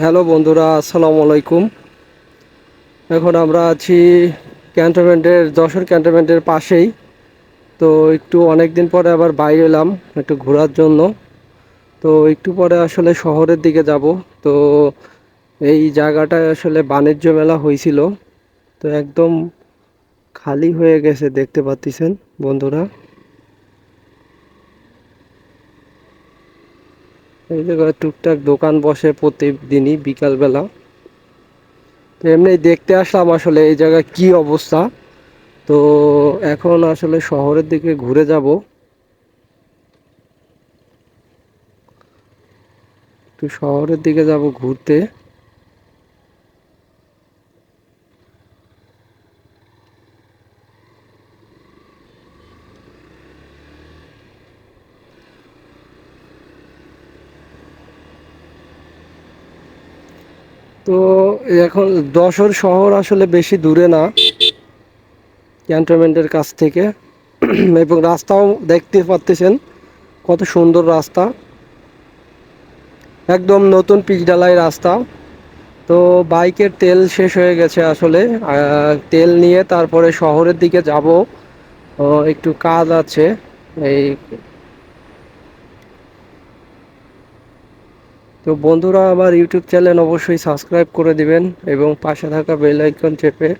Hello বন্ধুরা, আসসালামু আলাইকুম। এখন আমরা আছি ক্যান্টনমেন্টের, যশোর ক্যান্টনমেন্টের পাশেই। তো একটু অনেক দিন পরে আবার বাইরে এলাম, একটু ঘোরার জন্য। তো একটু পরে আসলে শহরের দিকে যাব। তো এই জায়গাটায় আসলে বাণিজ্য মেলা হয়েছিল। তো একদম খালি হয়ে গেছে, দেখতে পাচ্ছেন বন্ধুরা। এই জায়গায় টুকটাক দোকান বসে প্রতিদিনই বিকালবেলা। তো এমনি দেখতে আসলাম আসলে এই জায়গায় কি অবস্থা। তো এখন আসলে শহরের দিকে ঘুরে যাব। একটু শহরের দিকে যাব ঘুরতে। তো এখন যশোর শহর আসলে বেশি দূরে না, ক্যান্টনমেন্টের কাছ থেকে। এবং রাস্তাও দেখতে পাচ্ছেন কত সুন্দর রাস্তা। একদম নতুন পিচডালাই রাস্তা। তো বাইকের তেল শেষ হয়ে গেছে আসলে। তেল নিয়ে তারপরে শহরের দিকে যাব। একটু কাজ আছে। এই তো বন্ধুরা, আমার ইউটিউব চ্যানেল অবশ্যই সাবস্ক্রাইব করে দিবেন এবং পাশে থাকা বেল আইকন চেপে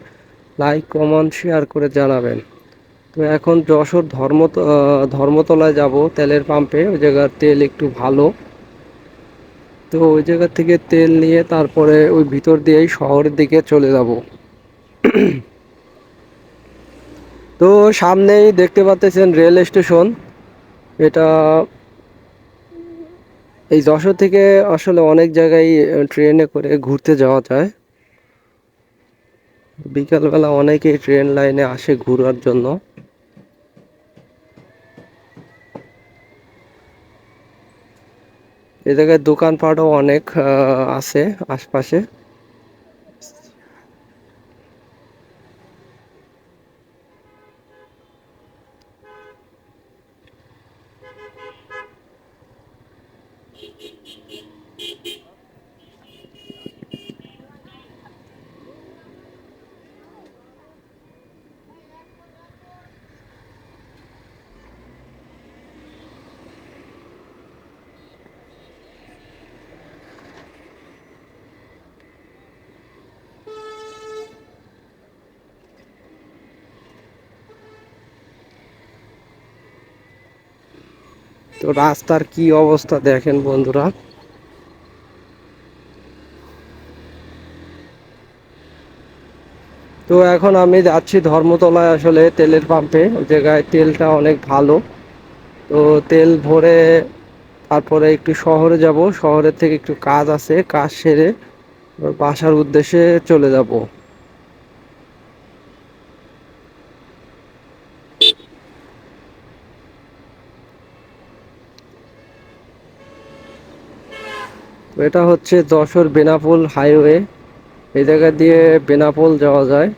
লাইক, কমেন্ট, শেয়ার করে জানাবেন। তো এখন যশোর ধর্ম ধর্মতলায় যাব, তেলের পাম্পে। ওই জায়গার তেল একটু ভালো। তো ওই জায়গা থেকে তেল নিয়ে তারপরে ওই ভিতর দিয়েই শহরের দিকে চলে যাব। তো সামনেই দেখতে পাচ্ছেন রেল স্টেশন। এটা এই যশোর থেকে আসলে অনেক জায়গায় ট্রেনে করে ঘুরতে যাওয়া যায়। বিকালবেলা অনেকেই ট্রেন লাইনে আসে ঘোরার জন্য। এ জায়গায় দোকানপাটও অনেক আছে আশপাশে। তো রাস্তার কি অবস্থা দেখেন বন্ধুরা। তো এখন আমি যাচ্ছি ধর্মতলায় আসলে তেলের পাম্পে ওই জায়গায় তেলটা অনেক ভালো। তো তেল ভরে তারপরে একটু শহরে যাব। শহরের থেকে একটু কাজ আছে, কাজ সেরে বাসার উদ্দেশ্যে চলে যাব। এটা হচ্ছে যশোর বেনাপোল হাইওয়ে। এই জায়গা দিয়ে বেনাপোল যাওয়া যায়।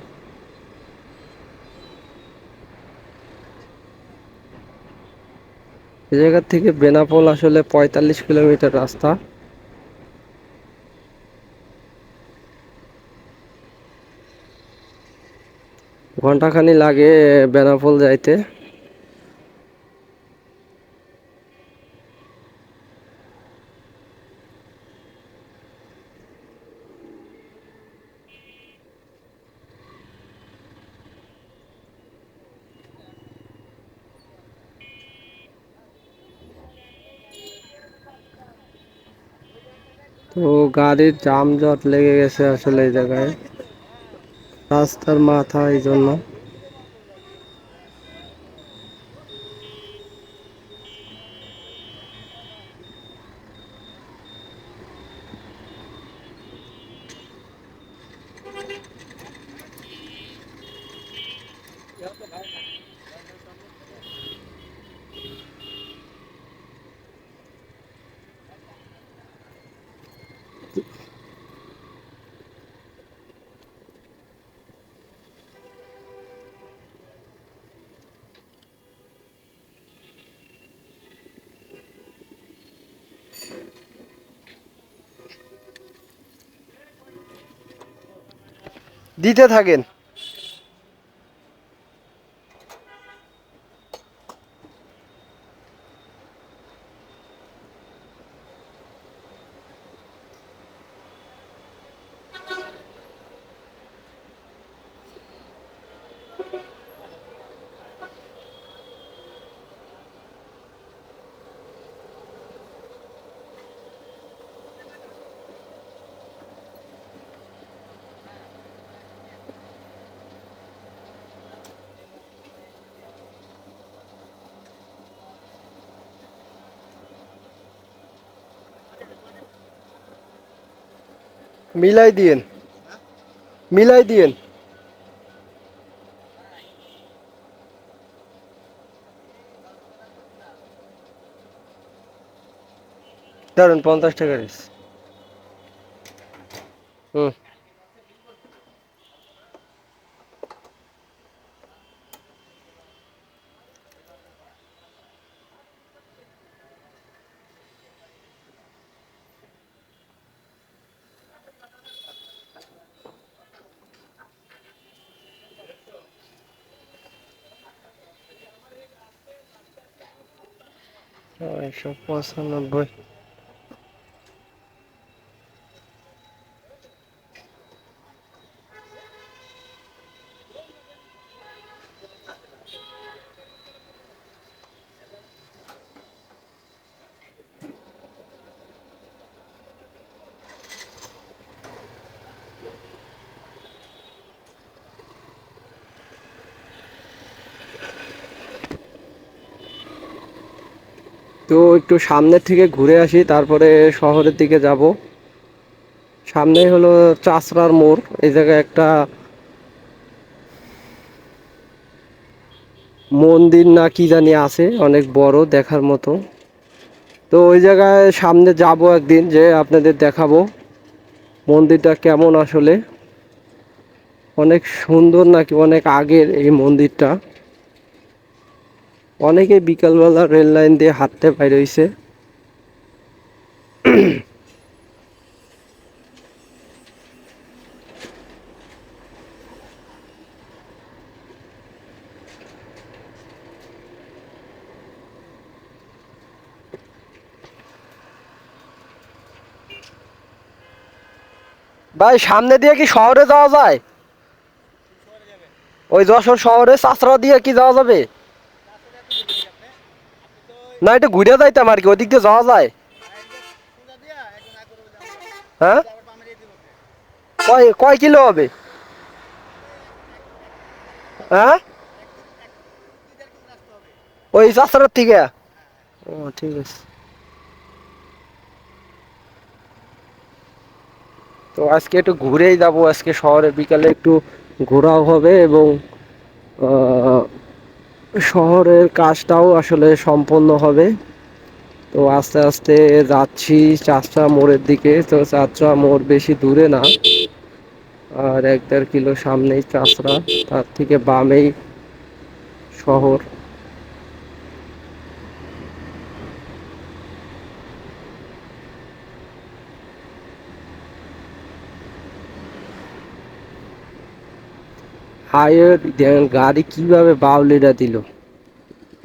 এই জায়গা থেকে বেনাপোল আসলে পঁয়তাল্লিশ কিলোমিটার রাস্তা। ঘন্টাখানি লাগে বেনাপোল যাইতে। গাড়ির জামজট লেগে গেছে আসলে এই জায়গায়। রাস্তার মাথা এই জন্য। দিতে থাকেন। মিলাই দিয়েন। মিলাই দিয়েন। ধরুন পঞ্চাশ টাকা রিস। হুম। Deixa eu passar na banha. তো একটু সামনের থেকে ঘুরে আসি, তারপরে শহরের দিকে যাব। সামনে হলো চাষরার মোড়, এই জায়গায় একটা মন্দির না কি জানি আছে, অনেক বড় দেখার মতো। তো ওই জায়গায় সামনে যাব একদিন, যে আপনাদের দেখাবো মন্দিরটা কেমন আসলে। অনেক সুন্দর নাকি, অনেক আগের এই মন্দিরটা। অনেকে বিকালবেলা রেল লাইন দিয়ে হাঁটতে বাইরে হইছে। ভাই, সামনে দিয়ে কি শহরে যাওয়া যায়? ওই যশোর শহরে চাষরা দিয়ে কি যাওয়া যাবে? না, এটা ঘুরে যাইতাম আর কি, ওদিক দিয়ে যাওয়া যায়। হ্যাঁ? কয় কয় কিলো হবে? হ্যাঁ? ওই চাষরার থেকে? ও, ঠিক আছে। তো আজকে একটু ঘুরেই যাব, আজকে শহরে বিকালে একটু ঘোরাও হবে এবং শহরের কাজটাও আসলে সম্পন্ন হবে। তো আস্তে আস্তে যাচ্ছি চাষটা মোড়ের দিকে। তো চাষা মোড় বেশি দূরে না। আর এক দেড় কিলো সামনেই চাষরা তার থেকে বামেই শহর। হাইওয়ে গাড়ি কীভাবে বাউলিটা দিল?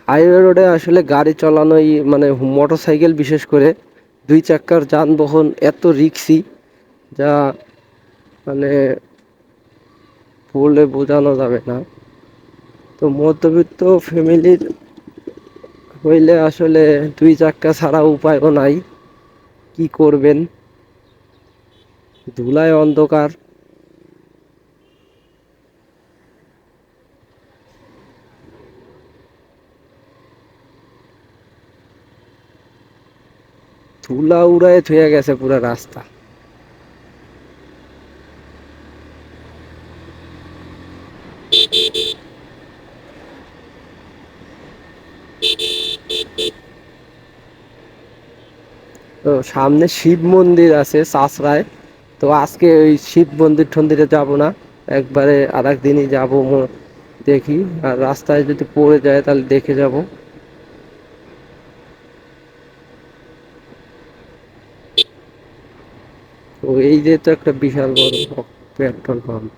হাইওয়ে রোডে আসলে গাড়ি চালানোই মানে মোটর সাইকেল বিশেষ করে দুই চাক্কার যানবাহন এত রিক্সি যা মানে বলে বোঝানো যাবে না। তো মধ্যবিত্ত ফ্যামিলির হইলে আসলে দুই চাক্কা ছাড়া উপায়ও নাই। কি করবেন? ধুলায় অন্ধকার। ধুলা উড়ায় থুয়ে গেছে পুরো রাস্তা। তো সামনে শিব মন্দির আছে চাষরায় তো আজকে ওই শিব মন্দির টন্দিরে যাব না, একবারে আর একদিনই যাব দেখি। আর রাস্তায় যদি পড়ে যায় তাহলে দেখে যাব। যে তো একটা বিশাল বড় পেট্রোল পাম্প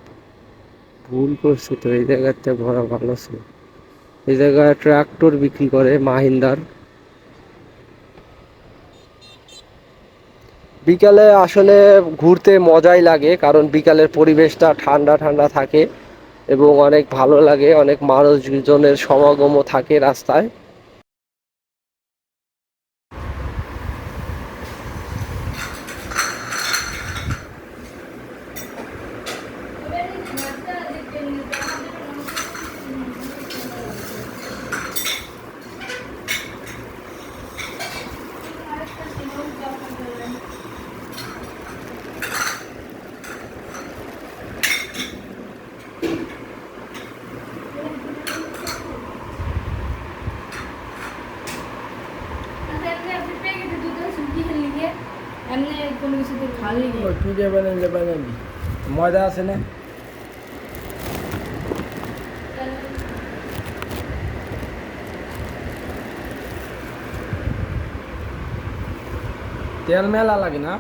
ভুল করছি তো, এই জায়গাতে ভরা ভালো ছিল। এই জায়গায় ট্রাক্টর বিক্রি করে মাহিন্দার। বিকালে আসলে ঘুরতে মজাই লাগে, কারণ বিকালের পরিবেশটা ঠান্ডা ঠান্ডা থাকে এবং অনেক ভালো লাগে, অনেক মানুষজনের সমাগমও থাকে রাস্তায় এমনি কোনো কিছু তো খালি নেই টুটে বানাইলে বানাবি ময়দা আছে না তেল মেলা লাগে না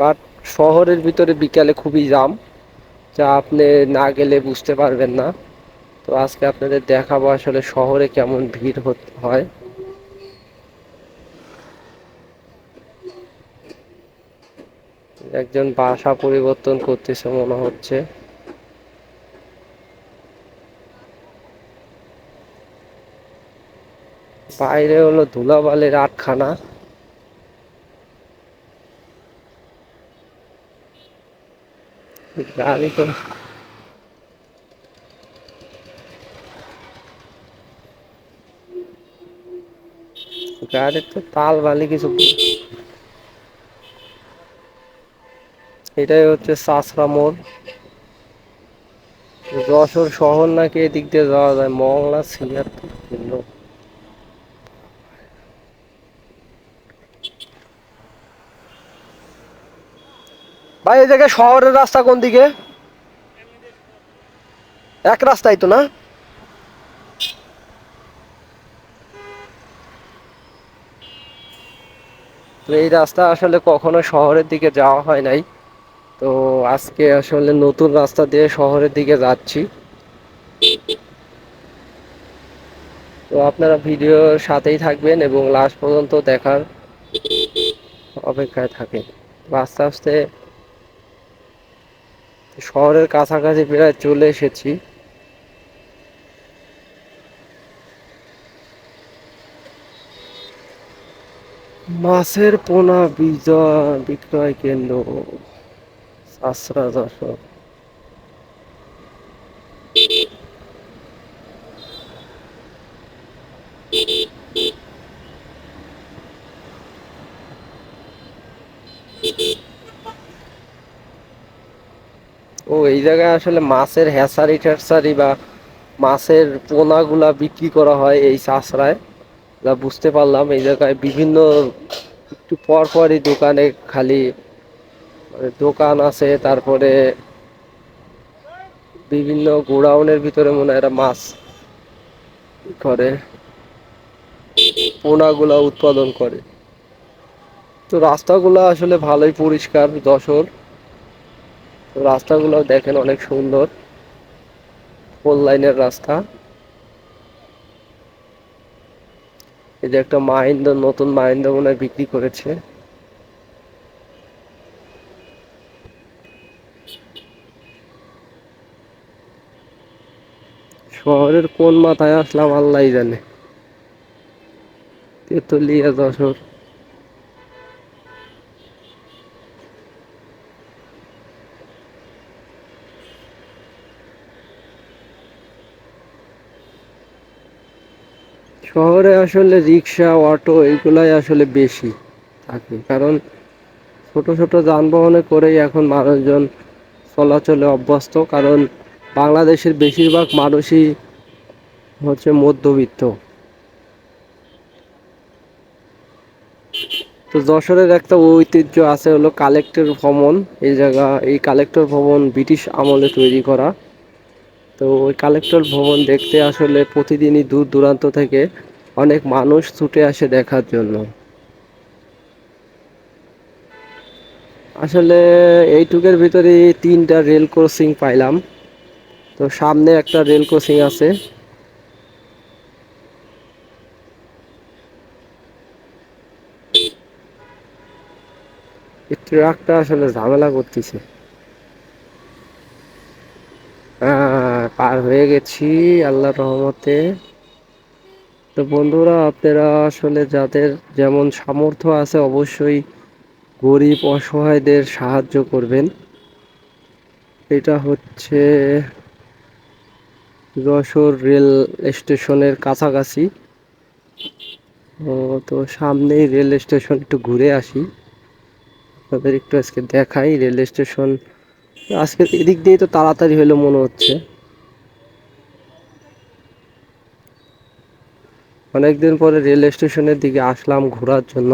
বাট শহরের ভিতরে বিকালে খুবই জাম, যা আপনি না গেলে বুঝতে পারবেন না। তো আজকে আপনাদের দেখাবো আসলে শহরে কেমন ভিড় হয়। একজন বাসা পরিবর্তন করতেছে মনে হচ্ছে। বাইরে হলো ধুলাবালির আটখানা। গাড়ি তো গাড়ির তো তাল বালি কিছু এটাই হচ্ছে সাসরা মোড় যশোর শহর নাকি এদিক দিয়ে যাওয়া যায় মংলা ছিয়াত্তর ভাই, এই জায়গায় শহরের রাস্তা কোন দিকে? এক রাস্তাই তো না? তো এই রাস্তা আসলে কখনো শহরের দিকে যাওয়া হয় নাই। তো আজকে আসলে নতুন রাস্তা দিয়ে শহরের দিকে যাচ্ছি। তো আপনারা ভিডিওর সাথেই থাকবেন এবং লাস্ট পর্যন্ত দেখার অপেক্ষায় থাকেন। আস্তে আস্তে শহরের কাছাকাছি প্রায় চলে এসেছি। মাছের পোনা বিজয় বিক্রয় কেন্দ্র আশ্রা দশক ও এই জায়গায় আসলে মাছের হ্যাসারি ট্যাসারি বা মাছের পোনাগুলা বিক্রি করা হয় এই সাসরায় যা বুঝতে পারলাম, এই জায়গায় বিভিন্ন একটু পর পরই দোকানে খালি মানে দোকান আছে, তারপরে বিভিন্ন গোডাউনের ভিতরে মনে হয় মাছ করে, পোনাগুলা উৎপাদন করে। তো রাস্তাগুলো আসলে ভালোই পরিষ্কার, যশোর। তো রাস্তাগুলো দেখেন অনেক সুন্দর। ফোর লাইনের রাস্তা। এই যে একটা মাহিন্দ্র, নতুন মাহিন্দ্র মনে বিক্রি করেছে। শহরের কোন মাথায় আসলাম আল্লাহ জানে। তেতুলিয়া যশোর। শহরে আসলে রিক্সা, অটো এগুলাই আসলে বেশি থাকে। কারণ ছোট ছোট যানবাহনে করেই এখন মানুষজন চলাচলে অভ্যস্ত। কারণ বাংলাদেশের বেশিরভাগ মানুষই হচ্ছে মধ্যবিত্ত। তো যশোরের একটা ঐতিহ্য আছে হলো কালেক্টর ভবন। এই জায়গা, এই কালেক্টর ভবন ব্রিটিশ আমলে তৈরি করা। তো ওই কালেক্টর ভবন দেখতে আসলে প্রতিদিনই দূর দূরান্ত থেকে অনেক মানুষ ছুটে আসে দেখার জন্য। আসলে এইটুকের ভিতরে তিনটা রেল ক্রসিং পাইলাম। তো সামনে একটা রেল ক্রসিং আছে। ট্রাকটা আসলে ঝামেলা করতেছে। পার হয়ে গেছি, আল্লাহর রহমতে। তো বন্ধুরা, আপনারা আসলে যাদের যেমন সামর্থ্য আছে অবশ্যই গরিব অসহায়দের সাহায্য করবেন। এটা হচ্ছে যশোর রেল স্টেশনের কাছাকাছি। তো সামনেই রেল স্টেশন, একটু ঘুরে আসি। আপনাদের একটু আজকে দেখাই রেল স্টেশন। আজকে এদিক দিয়ে তো তাড়াতাড়ি হলো মনে হচ্ছে। অনেকদিন পরে রেল স্টেশনের দিকে আসলাম ঘোরার জন্য।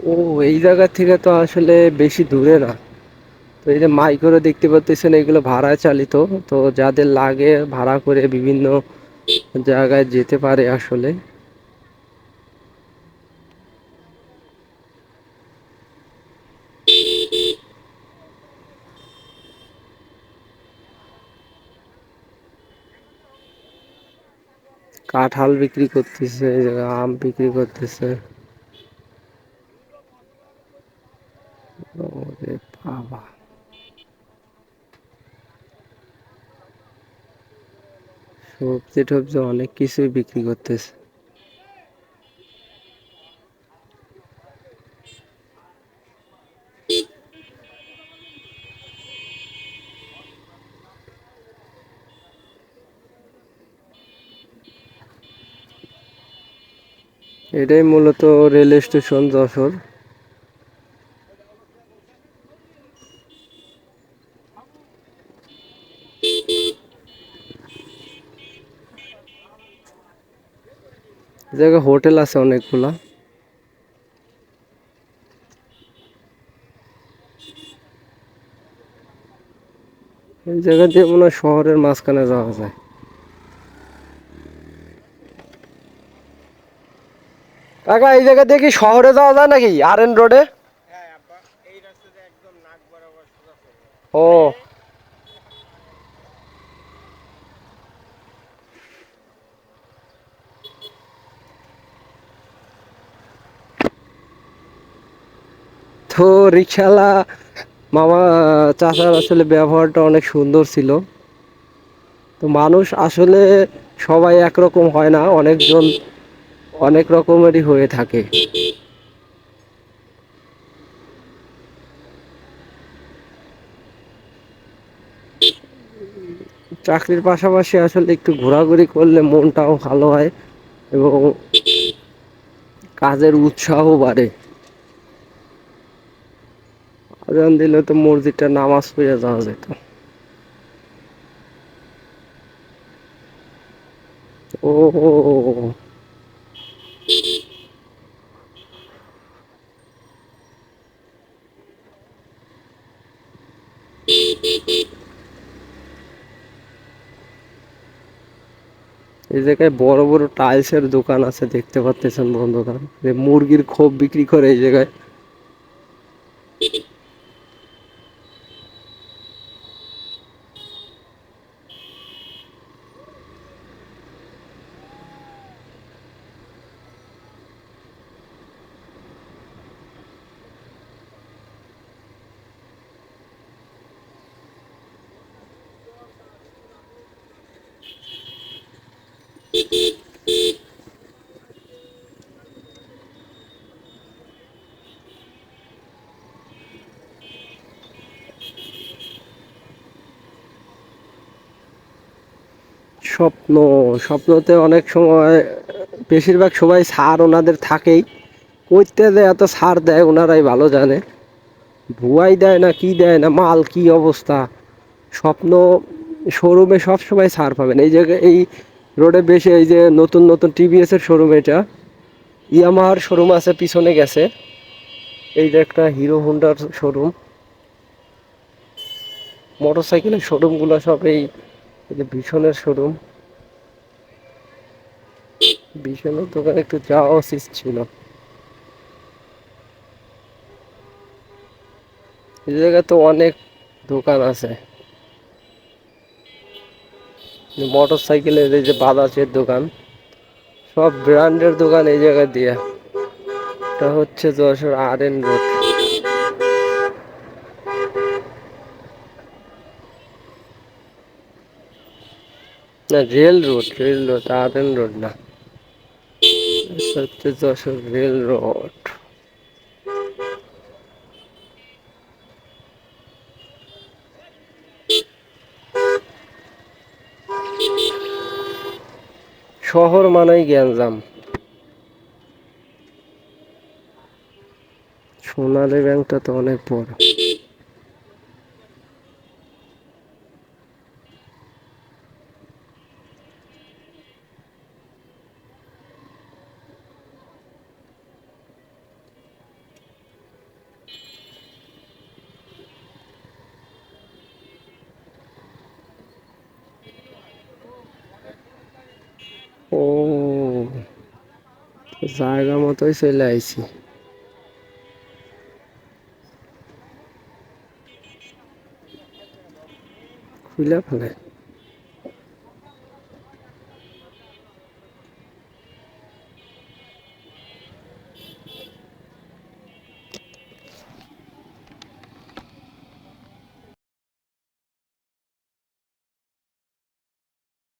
ও, এই জায়গা থেকে তো আসলে বেশি দূরে না। তো এই যে মাইক্রো দেখতে পাচ্ছেন এগুলো ভাড়া চালিত। তো যাদের লাগে ভাড়া করে বিভিন্ন জায়গায় যেতে পারে আসলে। কাঁঠাল বিক্রি করতেছে আম বিক্রি করতেছে। বাবা। সবজি টবজি অনেক কিছুই বিক্রি করতেছে। এটাই মূলত রেল স্টেশন যশোর। জায়গায় হোটেল আছে অনেকগুলা। এই জায়গা দিয়ে মনে হয় শহরের মাঝখানে যাওয়া যায়। কাকা, এই জায়গা দিয়ে কি শহরে যাওয়া যায় নাকি? আর এন রোডে ও। তো মামা চাচার আসলে ব্যবহারটা অনেক সুন্দর ছিল। তো মানুষ আসলে সবাই একরকম হয় না, অনেকজন অনেক রকমেরই হয়ে থাকে। চাকরির পাশাপাশি আসলে একটু ঘোরাঘুরি করলে মনটাও ভালো হয় এবং কাজের উৎসাহ বাড়ে। আজান দিলে তো মসজিদটা নামাজ পড়ে যাওয়া যেত। ও এই জায়গায় বড় বড় টাইলসের দোকান আছে, দেখতে পারতেছেন বন্ধুরা। যে মুরগির খোপ বিক্রি করে এই জায়গায়। স্বপ্ন, স্বপ্নতে অনেক সময় বেশিরভাগ সময় সার ওনাদের থাকেই। কইতে দেয়, এত সার দেয়, ওনারাই ভালো জানে। ভুয়াই দেয় না, কি দেয় না, মাল কি অবস্থা। স্বপ্ন শোরুমে সব সময় ছাড় পাবেন। এই জায়গায়, এই রোডে বেশি, এই যে নতুন নতুন টিভিএস এর শোরুম এটা। ইয়ামাহার শোরুম আছে, পিছনে গেছে। এই যে একটা হিরো হোন্ডার শোরুম। মোটর সাইকেলের শোরুমগুলো সব এই ভীষণের শোরুম। ভীষণের দোকানে একটু যাওয়া উচিত ছিল। এই জায়গায় তো অনেক দোকান আছে। মোটর সাইকেলের যে বাদাসের দোকান, সব ব্র্যান্ডের দোকান এই জায়গায় দিয়ে। এটা হচ্ছে যশোর আর এন রোড না rail road rail road R N road না। হচ্ছে যশোর রেল রোড। শহর মানেই গ্যাঞ্জাম। সোনালী ব্যাংকটা তো অনেক বড়। ও জায়গা মতোই চলে আইছি। খুলে ফেলে।